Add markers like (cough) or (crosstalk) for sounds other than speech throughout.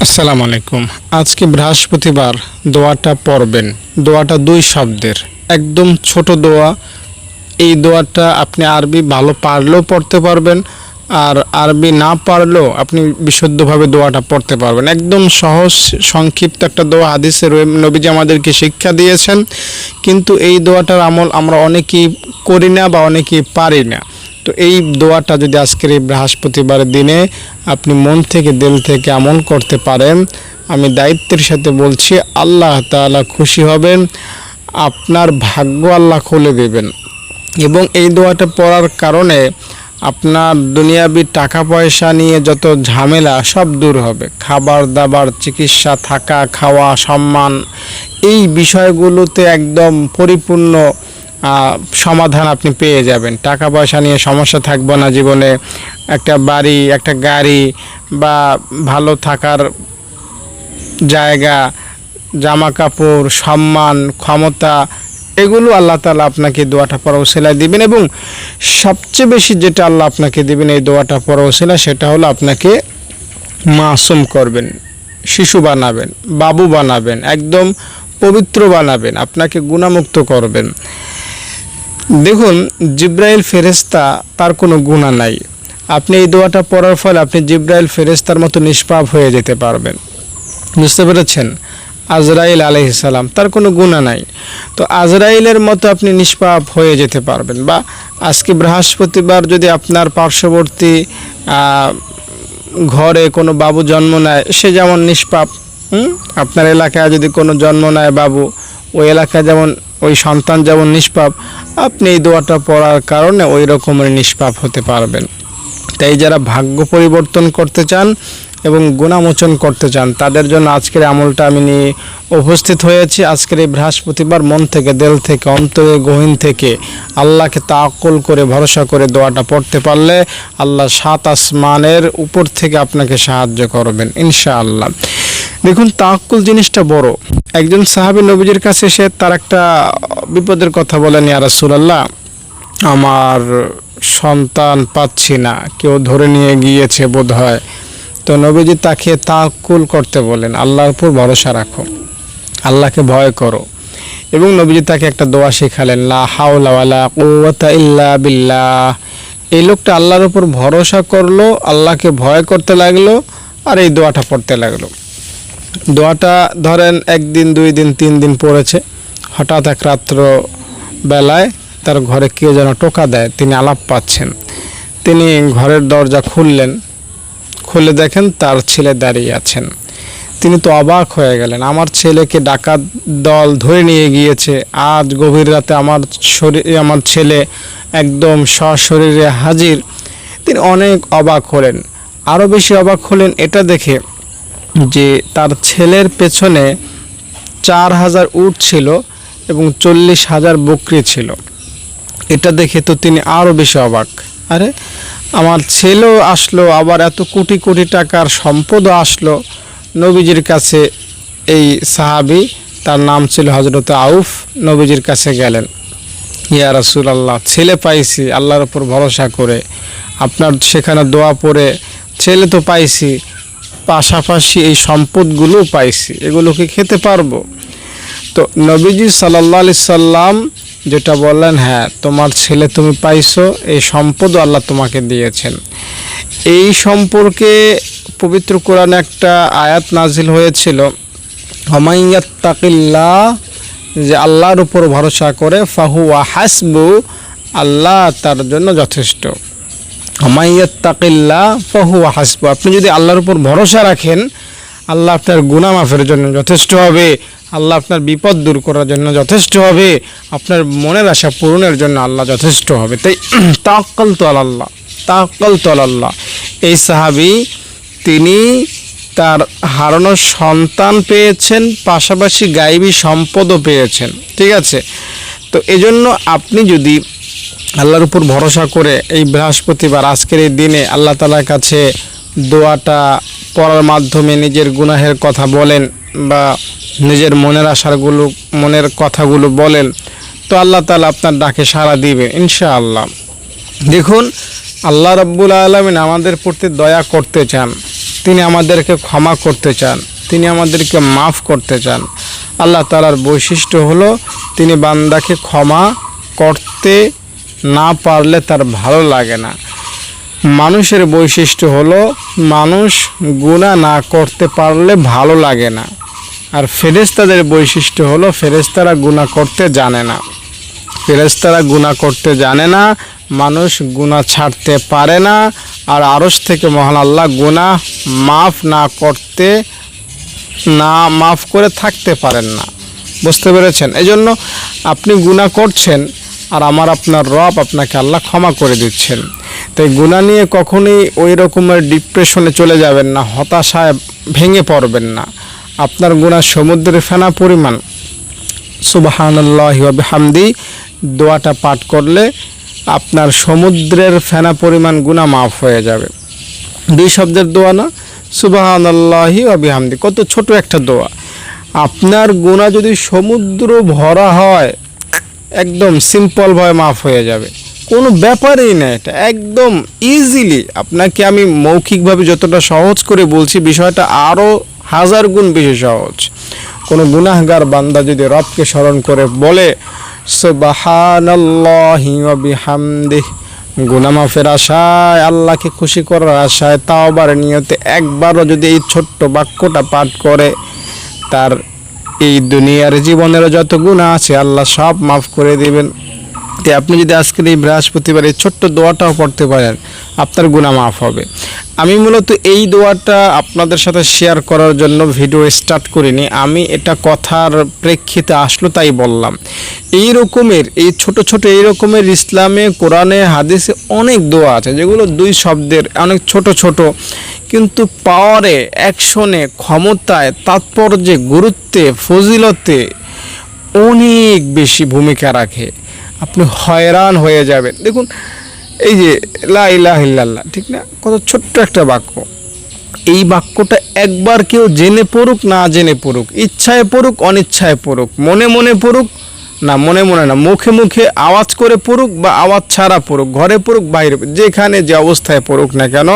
আসসালামু আলাইকুম। আজকে বৃহস্পতিবার, দোয়াটা পড়বেন। দোয়াটা দুই শব্দের। একদম ছোট দোয়া। এই দোয়াটা আপনি আরবি ভালো পারলেও পড়তে পারবেন, আর আরবি না পারলেও আপনি বিশুদ্ধভাবে দোয়াটা পড়তে পারবেন। একদম সহজ, সংক্ষিপ্ত একটা দোয়া হাদিসে নবীজি আমাদেরকে শিক্ষা দিয়েছেন। কিন্তু এই দোয়াটার আমল আমরা অনেকেই করি না বা অনেকেই পারি না। তো এই দোয়াটা যদি আজকের এই বৃহস্পতিবারের দিনে আপনি মন থেকে, দিল থেকে আমল করতে পারেন, আমি দায়িত্বের সাথে বলছি, আল্লাহ তাআলা খুশি হবেন, আপনার ভাগ্য আল্লাহ খুলে দেবেন। এবং এই দোয়াটা পড়ার কারণে আপনার দুনিয়াবি টাকা পয়সা নিয়ে যত ঝামেলা সব দূর হবে। খাবার দাবার চিকিৎসা, থাকা, খাওয়া, সম্মান, এই বিষয়গুলোতে একদম পরিপূর্ণ সমাধান আপনি পেয়ে যাবেন। টাকা পয়সা নিয়ে সমস্যা থাকবে না জীবনে। একটা বাড়ি, একটা গাড়ি বা ভালো থাকার জায়গা জামা কাপড় সম্মান, ক্ষমতা, এগুলো আল্লাহ তালা আপনাকে দোয়াটা পড়া ওসিলায় দিবেন এবং সবচেয়ে বেশি যেটা আল্লাহ আপনাকে দিবেন এই দোয়াটা পড়া ওসিলা সেটা হলো আপনাকে মাসুম করবেন, শিশু বানাবেন, বাবু বানাবেন, একদম পবিত্র বানাবেন, আপনাকে গুণামুক্ত করবেন। দেখুন, জিব্রাইল ফেরেস্তা তার কোনো গুণা নাই। আপনি এই দোয়াটা পড়ার ফলে আপনি জিব্রাইল ফেরেস্তার মতো নিষ্পাপ হয়ে যেতে পারবেন। বুঝতে পেরেছেন? আজরাইল আলাইসালাম তার কোনো গুণা নাই। তো আজরাইলের মতো আপনি নিষ্পাপ হয়ে যেতে পারবেন বা আজকে বৃহস্পতিবার যদি আপনার পার্শ্ববর্তী ঘরে কোনো বাবু জন্ম নেয়, সে যেমন নিষ্পাপ? আপনার এলাকায় যদি কোনো জন্ম নেয় বাবু ওই এলাকায় যেমন ওই সন্তান যেমন নিষ্পাপ, আপনি এই দোয়াটা পড়ার কারণে ওই রকমের নিষ্পাপ হতে পারবেন। তাই যারা ভাগ্য পরিবর্তন করতে চান এবং গুণামোচন করতে চান, তাদের জন্য আজকের আমলটা আমি নিয়ে উপস্থিত হয়েছি। আজকের এই বৃহস্পতিবার মন থেকে, দেল থেকে, অন্তরে, গহীন থেকে আল্লাহকে তাকল করে, ভরসা করে দোয়াটা পড়তে পারলে আল্লাহ সাত আসমানের উপর থেকে আপনাকে সাহায্য করবেন, ইনশাআল্লাহ। দেখুন তাকুল জিনিসটা বড়। একজন সাহাবী নবীজির কাছে এসে তার একটা বিপদের কথা বলেন, ইয়া আমার সন্তান পাচ্ছি না। কেউ ধরে নিয়ে গিয়েছে বোধ হয় তো নবীজি তাকে তাকুল করতে বলেন আল্লাহর উপর ভরসা রাখো, আল্লাহকে ভয় করো। এবং নবীজি তাকে একটা দোয়া শেখালেন, লা হাওলা ওয়ালা কুওয়াতা ইল্লা বিল্লাহ। এই লোকটা আল্লাহর উপর ভরসা করল, আল্লাহকে ভয় করতে লাগল, আর এই দোয়াটা পড়তে লাগল। দোয়াটা ধরেন একদিন দুই দিন তিন দিন পড়েছে। হঠাৎ এক রাত্র বেলায় তার ঘরে কেউ যেন টোকা দেয়, তিনি আলাপ পাচ্ছেন। তিনি ঘরের দরজা খুললেন। খুলে দেখেন তার ছেলে দাঁড়িয়ে আছেন। তিনি তো অবাক হয়ে গেলেন, আমার ছেলেকে ডাকাত দল ধরে নিয়ে গিয়েছে। আজ গভীর রাতে আমার শরীর, আমার ছেলে একদম সশরীরে হাজির। তিনি অনেক অবাক হলেন। আরও বেশি অবাক হলেন এটা দেখে যে তার ছেলের পেছনে চার হাজার উট ছিল এবং চল্লিশ হাজার বকরি ছিল। এটা দেখে তো তিনি আরও বেশি অবাক। আরে, আমার ছেলেও আসলো, আবার এত কোটি কোটি টাকার সম্পদও আসলো। নবীজির কাছে এই সাহাবি, তার নাম ছিল হজরত আউফ, নবীজির কাছে গেলেন। ইয়া রাসুল আল্লাহ ছেলে পাইছি, আল্লাহর উপর ভরসা করে। আপনার সেখানে দোয়া পড়ে, ছেলে তো পাইছি। পাশাপাশি এই সম্পদগুলো পাইছি এগুলো কি খেতে পারব। তো নবীজি সাল্লাহ আলি সাল্লাম যেটা বললেন হ্যাঁ তোমার ছেলে তুমি পাইছো, এই সম্পদও আল্লাহ তোমাকে দিয়েছেন। এই সম্পর্কে পবিত্র কোরআনে একটা আয়াত নাজিল হয়েছিল হমাইয়াত তাকিল্লা যে আল্লাহর উপর ভরসা করে, ফাহুয়া হাসবু আল্লাহ তার জন্য যথেষ্ট। হমাইয়াত তাকিল্লা ফাহুয়া হাসবু। আপনি যদি আল্লাহর উপর ভরসা রাখেন, আল্লাহ আপনার গুনাহ মাফের জন্য যথেষ্ট হবে। আল্লাহ আপনার বিপদ দূর করার জন্য যথেষ্ট হবে। আপনার মনের আশা পূরণের জন্য আল্লাহ যথেষ্ট হবে। তাই (clears throat) তাক্কাল তো আল্লাহ তাক্কাল তো আল্লাহ এই সাহাবি, তিনি তার হারানোর সন্তান পেয়েছেন, পাশাপাশি গাইবী সম্পদও পেয়েছেন। ঠিক আছে? তো এজন্য আপনি যদি আল্লাহর উপর ভরসা করে এই বৃহস্পতিবার, আজকের এই দিনে আল্লাহ তালার কাছে দোয়াটা পড়ার মাধ্যমে নিজের গুনাহের কথা বলেন বা নিজের মনের আশারগুলো মনের কথাগুলো বলেন। তো আল্লাহ তালা আপনার ডাকে সাড়া দিবে, ইনশাআল্লাহ। দেখুন, আল্লাহ রব্বুল আলমিন আমাদের প্রতি দয়া করতে চান। তিনি আমাদেরকে ক্ষমা করতে চান। তিনি আমাদেরকে মাফ করতে চান। আল্লাহ তালার বৈশিষ্ট্য হলো, তিনি বান্দাকে ক্ষমা করতে না পারলে তার ভালো লাগে না। মানুষের বৈশিষ্ট্য হলো, মানুষ গুণা না করতে পারলে ভালো লাগে না। আর ফেরেস্তাদের বৈশিষ্ট্য হলো ফেরেস্তারা গুণা করতে জানে না। ফেরেস্তারা গুণা করতে জানে না, মানুষ গুণা ছাড়তে পারে না। আর আরস থেকে মহান আল্লাহ গুণা মাফ না করতে, না মাফ করে থাকতে পারেন না। বুঝতে পেরেছেন? এই জন্য আপনি গুণা করছেন আর আমার আপনার রব আপনাকে আল্লাহ ক্ষমা করে দিচ্ছেন। তাই গুণা নিয়ে কখনোই ওই রকমের ডিপ্রেশনে চলে যাবেন না, হতাশায় ভেঙে পড়বেন না। আপনার গুণা সমুদ্রের ফেনা পরিমাণ। সুবাহান্লাহ হামদি দোয়াটা পাঠ করলে আপনার সমুদ্রের ফেনা পরিমাণ গুণা মাফ হয়ে যাবে। দুই শব্দের দোয়া না? সুবাহান আল্লাহি অবিহামদি কত ছোট একটা দোয়া। আপনার গুণা যদি সমুদ্র ভরা হয় একদম সিম্পলভাবে মাফ হয়ে যাবে। কোনো ব্যাপারই না এটা। একদম ইজিলি আপনাকে আমি মৌখিকভাবে যতটা সহজ করে বলছি, বিষয়টা আরও হাজার গুণ বেশি সহজ। কোনো গুনাহগার বান্দা যদি রবকে স্মরণ করে বলে বিহামদিহি। গুনামাফের আশায়, আল্লাহকে খুশি করার আশায়, তাওবার নিয়তে একবারও যদি এই ছোট্ট বাক্যটা পাঠ করে, তার এই দুনিয়ার জীবনের যত গুণা আছে, আল্লাহ সব মাফ করে দেবেন। তো আপনি যদি আজকের এই বৃহস্পতিবার এই ছোট্ট দোয়াটাও পড়তে পারেন, আপনার গুণা মাফ হবে। আমি মূলত এই দোয়াটা আপনাদের সাথে শেয়ার করার জন্য ভিডিও স্টার্ট করিনি। আমি এটা কথার প্রেক্ষিতে আসলো তাই বললাম। এই রকমের, এই ছোট ছোট এই রকমের ইসলামে, কোরআনে, হাদিসে অনেক দোয়া আছে, যেগুলো দুই শব্দের, অনেক ছোট ছোট। কিন্তু পাওয়ারে, অ্যাকশনে, ক্ষমতায়, তাৎপর্যে, গুরুত্বে, ফজিলতে অনেক বেশি ভূমিকা রাখে। আপনি হয়রান হয়ে যাবেন। দেখুন, এই যে লা ইলাহা ইল্লাল্লাহ, ঠিক না? কত ছোট্ট একটা বাক্য। এই বাক্যটা একবার কেউ জেনে পড়ুক, না জেনে পড়ুক, ইচ্ছায় পড়ুক, অনিচ্ছায় পড়ুক, মনে মনে পড়ুক না, মনে মনে না, মুখে মুখে আওয়াজ করে পড়ুক বা আওয়াজ ছাড়া পড়ুক, ঘরে পড়ুক, বাইরে যেখানে যে অবস্থায় পড়ুক না কেন,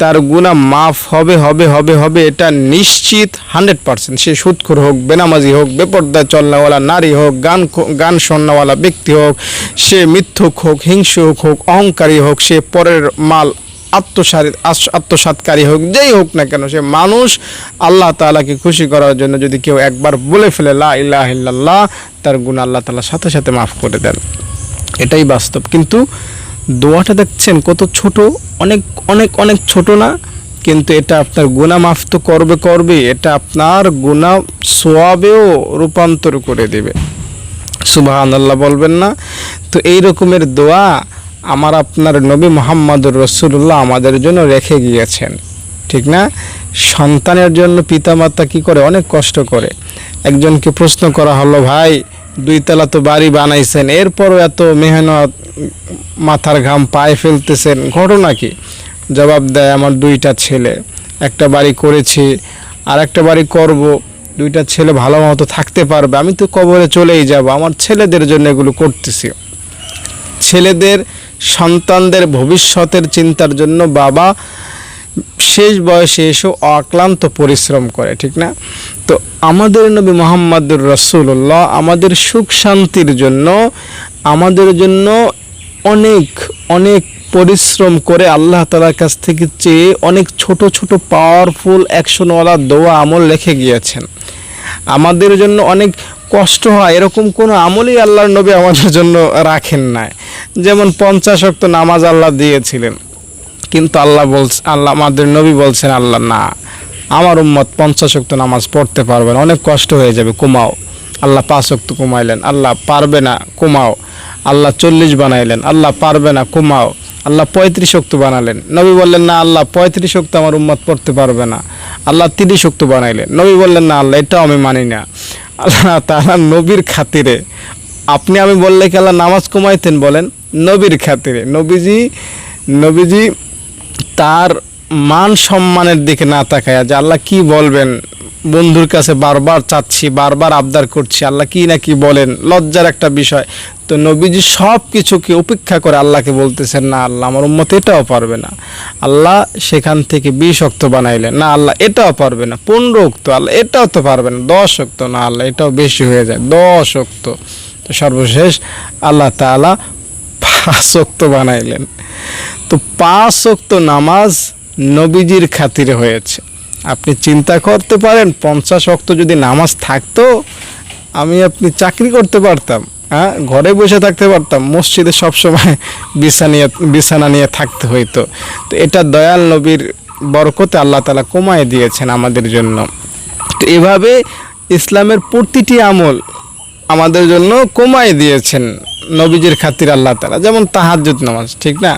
তার গুণা মাফ হবে হবে হবে হবে, এটা নিশ্চিত হান্ড্রেড পার্সেন্ট। সে সুৎখর হোক, বেনামাজি হোক, বেপর্দায় চলনাওয়ালা, নারী হোক, গান গান শোনাওয়ালা ব্যক্তি হোক, সে মিথ্যুক হোক, হিংসুক হোক, অহংকারী হোক, সে পরের মাল আত্মসারি আত্মসাৎকারী হোক, যেই হোক না কেন, সে মানুষ আল্লাহ তাআলাকে খুশি করার জন্য যদি কেউ একবার বলে ফেলে, লা ইলাহা তার গুণ আল্লাহ তাআলা সাথে সাথে মাফ করে দেন। এটাই বাস্তব। কিন্তু দোয়াটা দেখছেন, কত ছোট, অনেক অনেক অনেক ছোট না? কিন্তু এটা আপনার গুণা মাফ তো করবে করবে এটা আপনার গুণা সোয়াবেও রূপান্তর করে দেবে। সুবাহান আল্লাহ বলবেন না? তো এই রকমের দোয়া আমার আপনার নবী মোহাম্মদুর রসুল্লাহ আমাদের জন্য রেখে গিয়েছেন। ঠিক না? সন্তানের জন্য পিতামাতা কি করে? অনেক কষ্ট করে। একজনকে প্রশ্ন করা হলো, ভাই, দুই তলা তো বাড়ি বানাইছেন, এরপরও এত মেহনত, মাথার ঘাম পায়ে ফেলতেছেন, ঘটনা কি? জবাব দেয়, আমার দুইটা ছেলে, একটা বাড়ি করেছি, আর একটা বাড়ি করব, দুইটা ছেলে ভালো মতো থাকতে পারবে, আমি তো কবরে চলেই যাব, আমার ছেলেদের জন্য এগুলো করতেছি। ছেলেদের সন্তানদের ভবিষ্যতের চিন্তার জন্য বাবা শেষ বয়সে এসেও অক্লান্ত পরিশ্রম করে, ঠিক না? তো আমাদের নবী মোহাম্মদুর রসুল্লাহ আমাদের সুখ শান্তির জন্য, আমাদের জন্য অনেক অনেক পরিশ্রম করে আল্লাহ তালার কাছ থেকে চেয়ে অনেক ছোট ছোট পাওয়ারফুল অ্যাকশনওয়ালা দোয়া আমল রেখে গিয়েছেন। আমাদের জন্য অনেক কষ্ট হয়, এরকম কোনো আমলই আল্লাহর নবী আমাদের জন্য রাখেন নাই। যেমন পঞ্চাশ অক্ত নামাজ আল্লাহ দিয়েছিলেন, কিন্তু আল্লাহ বলছে, আল্লাহ আমাদের নবী বলছেন, আল্লাহ না, আমার উম্মত পঞ্চাশ অক্ত নামাজ পড়তে পারবে না, অনেক কষ্ট হয়ে যাবে, কুমাও। আল্লাহ পাঁচ অক্ত কুমাইলেন, আল্লাহ পারবে না, কুমাও। আল্লাহ চল্লিশ বানাইলেন, আল্লাহ পারবে না, কুমাও। আল্লাহ পঁয়ত্রিশ অক্ত বানালেন, নবী বললেন, না, আল্লাহ পঁয়ত্রিশ অক্ত আমার উম্মত পড়তে পারবে না। আল্লাহ তিরিশ অক্ত বানাইলেন, নবী বললেন, না, আল্লাহ, এটাও আমি মানি না। আল্লাহ তারা নবীর খাতিরে। আপনি আমি বললে কি আল্লাহ নামাজ কমাইতেন বলেন? নবীর খাতিরে। নবীজি নবীজি তার মান সম্মানের দিকে না তাকায় যে আল্লাহ কী বলবেন? বন্ধুর কাছে বারবার চাচ্ছি, বারবার আবদার করছি, আল্লাহ কি না কি বলেন, লজ্জার একটা বিষয়। তো নবীজি সব কিছুকে উপেক্ষা করে আল্লাহকে বলতেছেন, না, আল্লাহ আমার উম্মত এটাও পারবে না। আল্লাহ সেখান থেকে বিশ অক্ত বানাইলেন, না, আল্লাহ এটাও পারবে না। পনেরো অক্ত, আল্লাহ এটাও তো পারবে না, দশ অক্ত, না, আল্লাহ এটাও বেশি হয়ে যায়। দশ অক্ত। তো সর্বশেষ আল্লাহ তাআলা পাঁচ অক্ত বানাইলেন। তো পাঁচ অক্ত নামাজ নবীজির খাতিরে হয়েছে। আপনি চিন্তা করতে পারেন, পঞ্চাশ অক্ত যদি নামাজ থাকতো, আমি আপনি চাকরি করতে পারতাম হ্যাঁ? ঘরে বসে থাকতে পারতাম, মসজিদে সবসময় (laughs) বিছানা নিয়ে বিছানা নিয়ে থাকতে হইতো। তো এটা দয়াল নবীর বরকতে আল্লাহ তালা কমায় দিয়েছেন আমাদের জন্য। তো এভাবে ইসলামের প্রতিটি আমল আমাদের জন্য কমায় দিয়েছেন নবীজির খাতির আল্লাহ তালা যেমন তাহাজ্জুদ নামাজ, ঠিক না?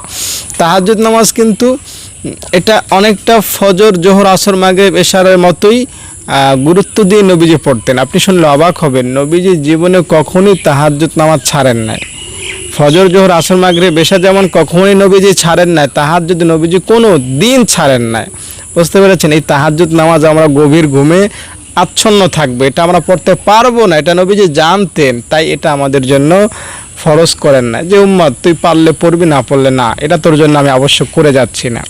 তাহাজ্জুদ নামাজ কিন্তু এটা অনেকটা ফজর, জোহর, আসর, মাগরিব, এশারের মতোই গুরুত্ব দিয়ে নবীজি পড়তেন। আপনি শুনলে অবাক হবেন, নবীজি জীবনে কখনই তাহাজ্জুদ নামাজ ছাড়েন নাই। ফজর, জোহর, আসর, মাগরিব বেশা যেমন কখনোই নবীজি ছাড়েন নাই, তাহাজ্জুদ নবীজি কোনো দিন ছাড়েন নাই। বুঝতে পেরেছেন? এই তাহাজ্জুদ নামাজ আমরা গভীর ঘুমে আচ্ছন্ন থাকবে, এটা আমরা পড়তে পারব না, এটা নবীজি জানতেন, তাই এটা আমাদের জন্য ফরজ করেন না যে উম্মত, তুই পারলে পড়বি, না পড়লে না, এটা তোর জন্য আমি অবশ্য করে যাচ্ছি না।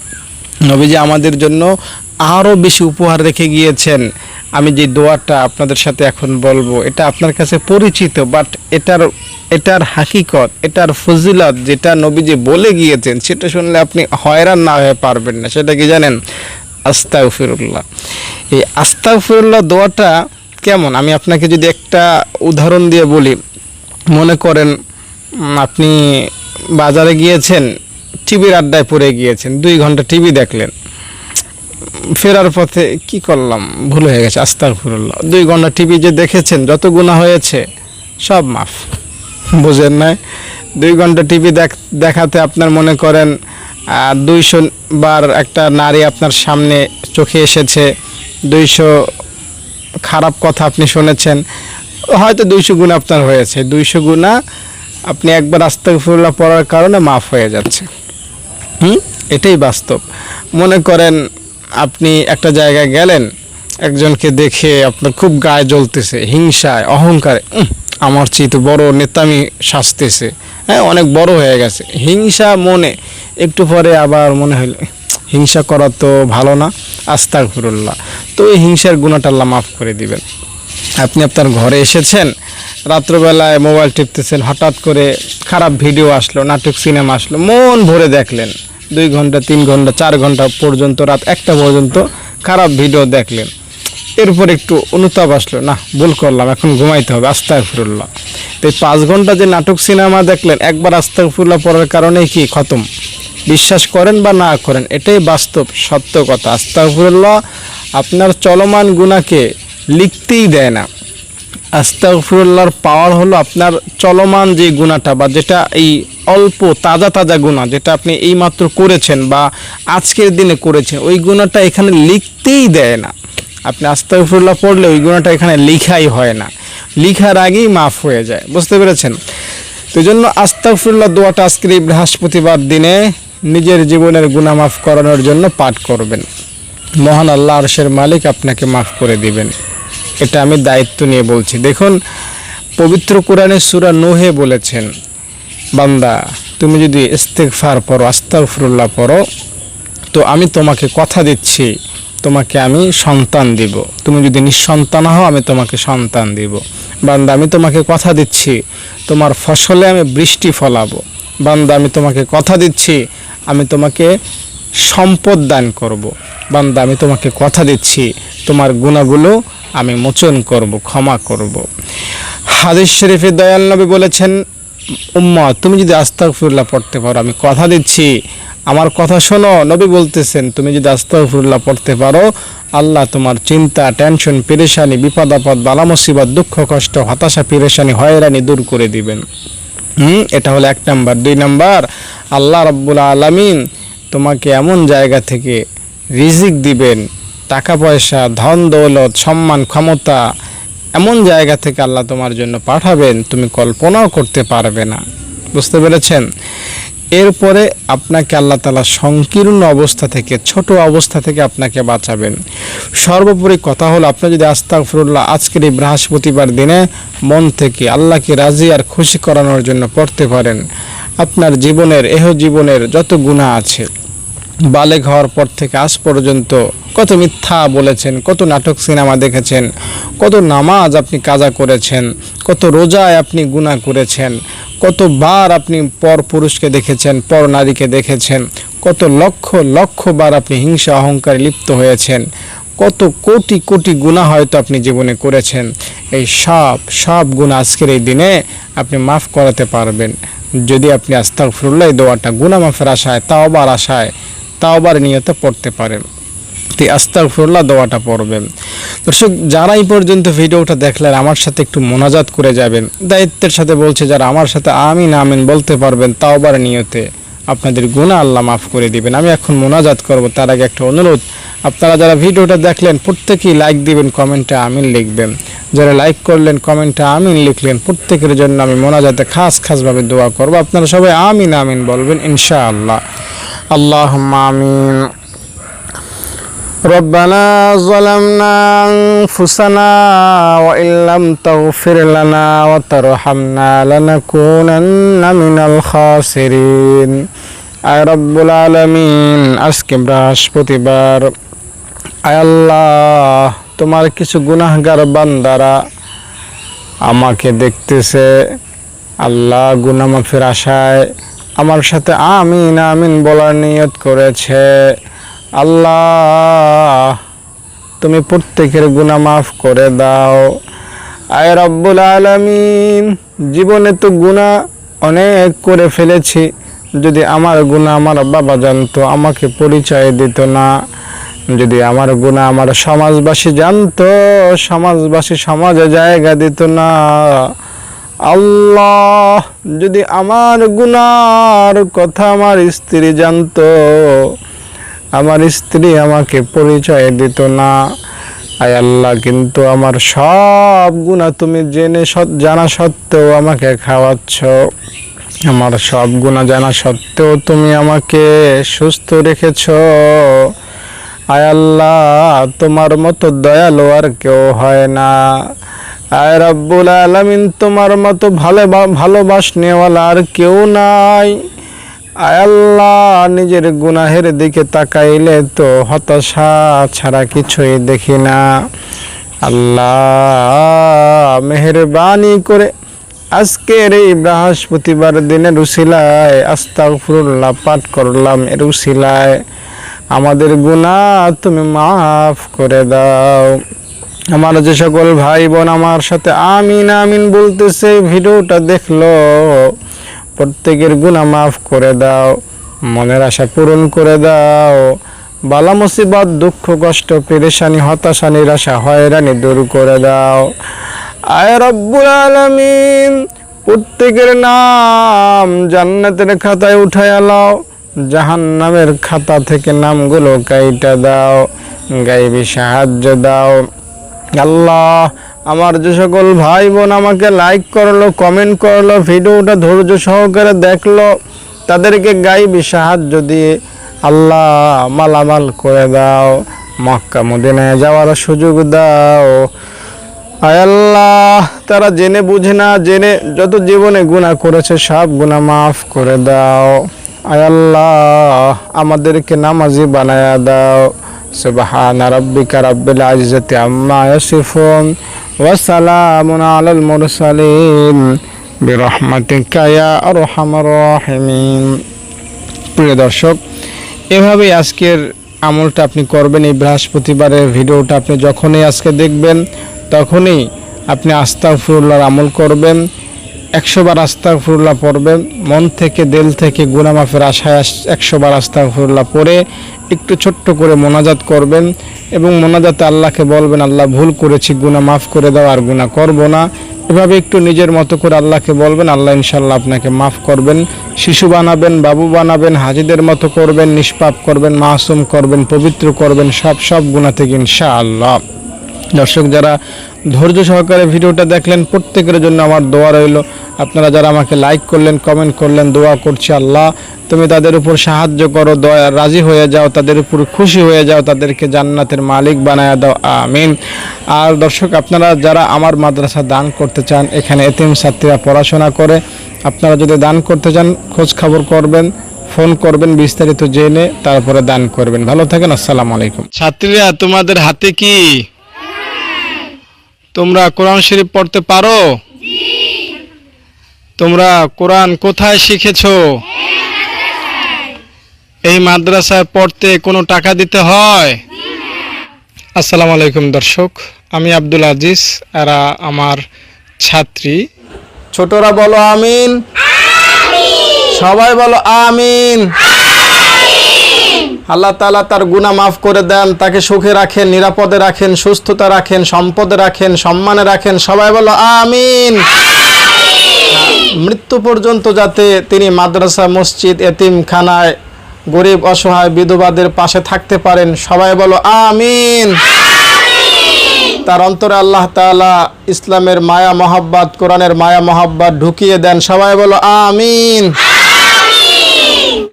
নবীজি আমাদের জন্য আরও বেশি উপহার রেখে গিয়েছেন। আমি যে দোয়াটা আপনাদের সাথে এখন বলব, এটা আপনার কাছে পরিচিত বাট এটার এটার হাকিকত, এটার ফজিলত যেটা নবীজি বলে গিয়েছেন, সেটা শুনলে আপনি হয়রান না হয়ে পারবেন না। সেটা কি জানেন? আস্তাগফিরুল্লাহ। এই আস্তাগফিরুল্লাহ দোয়াটা কেমন? আমি আপনাকে যদি একটা উদাহরণ দিয়ে বলি। মনে করেন আপনি বাজারে গিয়েছেন টিভির আড্ডায় পড়ে গিয়েছেন, দুই ঘণ্টা টিভি দেখলেন। ফেরার পথে কি করলাম? ভুল হয়ে গেছে আস্তার আস্তাগফিরুল্লাহ। দুই ঘণ্টা টিভি যে দেখেছেন, যত গুণা হয়েছে, সব মাফ। বুঝেন নাই? দুই ঘণ্টা টিভি দেখ, দেখাতে আপনার মনে করেন দুইশো বার একটা নারী আপনার সামনে চোখে এসেছে, দুইশো খারাপ কথা আপনি শুনেছেন, হয়তো দুইশো গুণ আপনার হয়েছে। দুইশো গুণা আপনি একবার আস্তে আস্তাগফিরুল্লাহ পড়ার কারণে মাফ হয়ে যাচ্ছে। হুম? এটাই বাস্তব। মনে করেন আপনি একটা জায়গায় গেলেন, একজনকে দেখে আপনার খুব গায়ে জ্বলতেছে, হিংসায়, অহংকারে আমার চেয়ে তো বড় নেতামি সাজতেছে হ্যাঁ অনেক বড় হয়ে গেছে। হিংসা মনে, একটু পরে আবার মনে হইল হিংসা করা তো ভালো না, আস্তাগফিরুল্লাহ। তো এই হিংসার গুণাটা আল্লাহ মাফ করে দিবেন। আপনি আপনার ঘরে এসেছেন রাত্রবেলায় মোবাইল টিপতেছেন, হঠাৎ করে খারাপ ভিডিও আসলো, নাটক, সিনেমা আসলো, মন ভরে দেখলেন। দুই ঘণ্টা, তিন ঘণ্টা, চার ঘণ্টা পর্যন্ত, রাত একটা পর্যন্ত খারাপ ভিডিও দেখলেন। এরপর একটু অনুতাপ আসলো না ভুল করলাম, এখন ঘুমাইতে হবে, আস্তাগফিরুল্লাহ। তো এই পাঁচ ঘণ্টা যে নাটক, সিনেমা দেখলেন, একবার আস্তাগফিরুল্লাহ পড়ার কারণেই কি খতম? বিশ্বাস করেন বা না করেন, এটাই বাস্তব, সত্য কথা। আস্তাগফিরুল্লাহ আপনার চলমান গুণাকে লিখতেই দেয় না। আস্তাগফিরুল্লাহর পাওয়ার হলো আপনার চলমান যে গুণাটা বা যেটা এই অল্প, তাজা তাজা গুণা যেটা আপনি এইমাত্র করেছেন বা আজকের দিনে করেছেন, ওই গুণাটা এখানে লিখতেই দেয় না। আপনি আস্তাগফিরুল্লাহ পড়লে ওই গুণাটা এখানে লিখাই হয় না। লিখার আগেই মাফ হয়ে যায়, বুঝতে পেরেছেন? তো জন্য আস্তাগফিরুল্লাহ দোয়াটা আজকের এই বৃহস্পতিবার দিনে নিজের জীবনের গুণা মাফ করানোর জন্য পাঠ করবেন। মহান আল্লাহ আরশের মালিক আপনাকে মাফ করে দিবেন। এটা আমি দায়িত্ব নিয়ে বলছি। দেখুন, পবিত্র কোরআনে সূরা নোহে বলেছেন, বান্দা, তুমি যদি ইস্তেগফার পড়ো, আস্তাগফিরুল্লাহ পড়ো, তো আমি তোমাকে কথা দিচ্ছি, তোমাকে আমি সন্তান দিব। তুমি যদি নিঃসন্তান হও, আমি তোমাকে সন্তান দিব। বান্দা, আমি তোমাকে কথা দিচ্ছি, তোমার ফসলে আমি বৃষ্টি ফলাবো। বান্দা, আমি তোমাকে কথা দিচ্ছি, আমি তোমাকে সম্পদ দান করব। বান্দা, আমি তোমাকে কথা দিচ্ছি। তোমার গুণাগুলো আমি মোচন করব, ক্ষমা করব। হাদিস শরীফে দয়াল নবী বলেছেন, উম্মা, তুমি যদি আস্তাগফিরুল্লাহ পড়তে পারো, আমি কথা দিচ্ছি। আমার কথা শোনো। নবী বলতেছেন, তুমি যদি আস্তাগফিরুল্লাহ পড়তে পারো, আল্লাহ তোমার চিন্তা, টেনশন, পেরেশানি, বিপদ আপদ, বালা মুসিবত, দুঃখ, কষ্ট, হতাশা, পেরেশানি, হয়রানি দূর করে দিবেন। হুম, এটা হলো এক নাম্বার। দুই নাম্বার, আল্লাহ রব্বুল আলামিন তোমাকে এমন জায়গা থেকে রিজিক দিবেন, টাকা পয়সা, ধন, দৌলত, সম্মান, ক্ষমতা, এমন জায়গা থেকে আল্লাহ তোমার জন্য পাঠাবেন, তুমি কল্পনাও করতে পারবে না। বুঝতে পেরেছেন? এরপরে আপনাকে আল্লাহ তালা সংকীর্ণ অবস্থা থেকে, ছোট অবস্থা থেকে আপনাকে বাঁচাবেন। সর্বোপরি কথা হলো, আপনি যদি আস্তাগফিরুল্লাহ আজকের এই বৃহস্পতিবার দিনে মন থেকে আল্লাহকে রাজি আর খুশি করানোর জন্য পড়তে পারেন আপনার জীবনের, এহ জীবনের যত গুণা আছে বালেগ হওয়ার পর থেকে আজ পর্যন্ত কত মিথ্যা বলেছেন, কত নাটক সিনেমা দেখেছেন, কত নামাজ আপনি কাজা করেছেন, কত রোজায় আপনি গুণা করেছেন, কতবার আপনি পর পুরুষকে দেখেছেন, পর নারীকে দেখেছেন, কত লক্ষ লক্ষ বার আপনি হিংসা, অহংকারে লিপ্ত হয়েছেন, কত কোটি কোটি গুণা হয়তো আপনি জীবনে করেছেন। এই সব সব গুণ আজকের এই দিনে আপনি মাফ করাতে পারবেন। যদি আপনি আস্তাগফিরুল্লাহ এই দোয়াটা গুণা মাফের আশায়, তাওবার আশায়, তাওবার নিয়তে পড়তে পারেন। তো আস্তাগফিরুল্লাহ দোয়াটা পড়বেন। দর্শক, যারা এই পর্যন্ত ভিডিওটা দেখলেন, আমার সাথে একটু মোনাজাত করে যাবেন। দায়িত্বের সাথে বলছে, যারা আমার সাথে আমিন আমিন বলতে পারবেন তাও তাওবার নিয়তে আপনাদের গুণা আল্লাহ মাফ করে দিবেন। আমি এখন মোনাজাত করব, তার আগে একটা অনুরোধ। আপনারা যারা ভিডিওটা দেখলেন, প্রত্যেকেই লাইক দিবেন, কমেন্টে আমিন লিখবেন। যারা লাইক করলেন কমেন্টে আমিন লিখলেন প্রত্যেকের জন্য আমি মোনাজাতে খাস খাসভাবে দোয়া করব আপনারা সবাই আমিন আমিন বলবেন ইনশাআল্লাহ আল্লাহ আমিন ربنا ظلمنا أنفسنا وإن لم تغفر لنا وترحمنا لنكونن من الخاسرين আয় রব্বুল আলমিন আজকে বৃহস্পতিবার আয় আল্লাহ তোমার কিছু গুনাহগার বান্দারা আমাকে দেখতেছে, আল্লাহ গুনামাফের আশায় আমার সাথে আমিন আমিন বলার নিয়ত করেছে। আল্লাহ, তুমি প্রত্যেকের গুনাহ মাফ করে দাও। আয় রব্বুল আলমিন, জীবনে তো গুনাহ অনেক করে ফেলেছি, যদি আমার গুণা আমার বাবা জানতো, আমাকে পরিচয় দিত না। যদি আমার গুণা আমার সমাজবাসী জানতো, সমাজবাসী সমাজে জায়গা দিত না। আল্লাহ যদি আমার গুনার কথা আমার স্ত্রী জানতো, আমার স্ত্রী আমাকে পরিচয় দিত না। আয় আল্লাহ, কিন্তু আমার সব গুণা তুমি জেনে জানা সত্ত্বেও আমাকে খাওয়াচ্ছ। আমার সব গুণা জানা সত্ত্বেও তুমি আমাকে সুস্থ রেখেছ। আল্লাহ, তোমার মতো দয়ালু আর কেউ হয় না। আয় রব্বুল আলমিন, তোমার মতো ভালো ভালোবাস নেওয়ালা আর কেউ নাই। আল্লাহ, নিজের গুনাহের দিকে তাকাইলে তো হতাশা ছাড়া কিছুই দেখি না। আল্লাহ, মেহরবানি করে আজকের এই বৃহস্পতিবার দিনের উসিলায় আস্তাগফিরুল্লাহ পাঠ করলাম। এর উসিলায় আমাদের গুনাহ তুমি মাফ করে দাও। আমার যে সকল ভাই বোন আমার সাথে আমিন আমিন বলতেছে, ভিডিওটা দেখল, প্রত্যেকের গুনাহ মাফ করে দাও, মনের আশা পূরণ করে দাও। বালা মুসিবত, দুঃখ, কষ্ট, পেরেশানি হতাশা নিরাশা হয়রানি দূর করে দাও। আয় রব্বুল আলামিন, প্রত্যেকের নাম জান্নাতের খাতায় উঠায় লাও। জাহান্নামের খাতা থেকে নামগুলো কাইটা দাও, গাইবি সাহায্য দাও। আল্লাহ, আমার যে সকল ভাই বোন আমাকে লাইক করল কমেন্ট করল, ভিডিওটা ধৈর্য সহকারে দেখল, তাদেরকে গাইবি সাহায্য দিয়ে আল্লাহ মালামাল করে দাও, মক্কা মদিনায় যাওয়ার সুযোগ দাও। আল্লাহ, তারা জেনে বুঝে না, জেনে যত জীবনে গুনাহ করেছে, সব গুনাহ মাফ করে দাও। আয় আল্লাহ, আমাদেরকে নামাজি বানায়া দাও। সুবহান রাব্বিকা রাব্বিল ইজ্জাতি আম্মা ইয়াসিফুন ওয়া সালামুন আলাল মুরসালিন। বিরহমাতিকা ইয়া আরহামার রাহিমিন। প্রিয় দর্শক, এভাবেই আজকের আমলটা আপনি করবেন। এই বৃহস্পতিবারের ভিডিওটা আপনি যখনই আজকে দেখবেন, তখনই আপনি আস্তাগফিরুল্লাহর আমল করবেন। একশো বার আস্তাগফিরুল্লাহ পড়বেন, মন থেকে, দেল থেকে গুনামাফের আশায় একশো বার আস্তাগফিরুল্লাহ পড়ে একটু ছোট্ট করে মোনাজাত করবেন এবং মোনাজাতে আল্লাহকে বলবেন, আল্লাহ, ভুল করেছি, গুনাহ মাফ করে দাও আর গুনাহ করব না। এভাবে একটু নিজের মতো করে আল্লাহকে বলবেন, আল্লাহ ইনশাল্লাহ আপনাকে মাফ করবেন। শিশু বানাবেন, বাবু বানাবেন, হাজিদের মতো করবেন, নিষ্পাপ করবেন, মাসুম করবেন, পবিত্র করবেন, সব সব গুণা থেকে ইনশাআল্লাহ। দর্শক, যারা ধৈর্য সহকারে ভিডিওটা দেখলেন, প্রত্যেকের জন্য আমার দোয়া রইল। আপনারা যারা আমাকে লাইক করলেন কমেন্ট করলেন, দোয়া করছি আল্লাহ। তুমি তাদের উপর সাহায্য করো, দয়া রাজি হয়ে যাও, তাদের উপর খুশি হয়ে যাও, তাদেরকে জান্নাতের মালিক বানায় দাও, আমিন। আর দর্শক, আপনারা যারা আমার মাদ্রাসা দান করতে চান, এখানে এতিম ছাত্রীরা পড়াশোনা করে, আপনারা যদি দান করতে চান, খোঁজ খবর করবেন, ফোন করবেন, বিস্তারিত জেনে তারপরে দান করবেন। ভালো থাকেন, আসসালামু আলাইকুম। ছাত্রীরা, তোমাদের হাতে কি? তোমরা কোরআন শরীফ পড়তে পারো? তোমরা কোরআন কোথায় শিখেছো? এই মাদ্রাসায় পড়তে কোনো টাকা দিতে হয়? আসসালামু আলাইকুম দর্শক আমি আব্দুল আজিজ এরা আমার ছাত্রী। ছোটরা বলো আমিন। সবাই বলো আমিন। আল্লাহ তাআলা তার গুণা মাফ করে দেন তাকে সুখে রাখেন নিরাপদে রাখেন সুস্থতা রাখেন সম্পদে রাখেন সম্মানে রাখেন। সবাই বলো আমিন। মৃত্যু পর্যন্ত যাতে তিনি মাদ্রাসা মসজিদ এতিমখানায় গরিব অসহায় বিধবাদের পাশে থাকতে পারেন সবাই বলো আমিন। তার অন্তরে আল্লাহ তাআলা ইসলামের মায়া মহাব্বাত কোরআনের মায়া মহাব্বাত ঢুকিয়ে দেন সবাই বলো আমিন।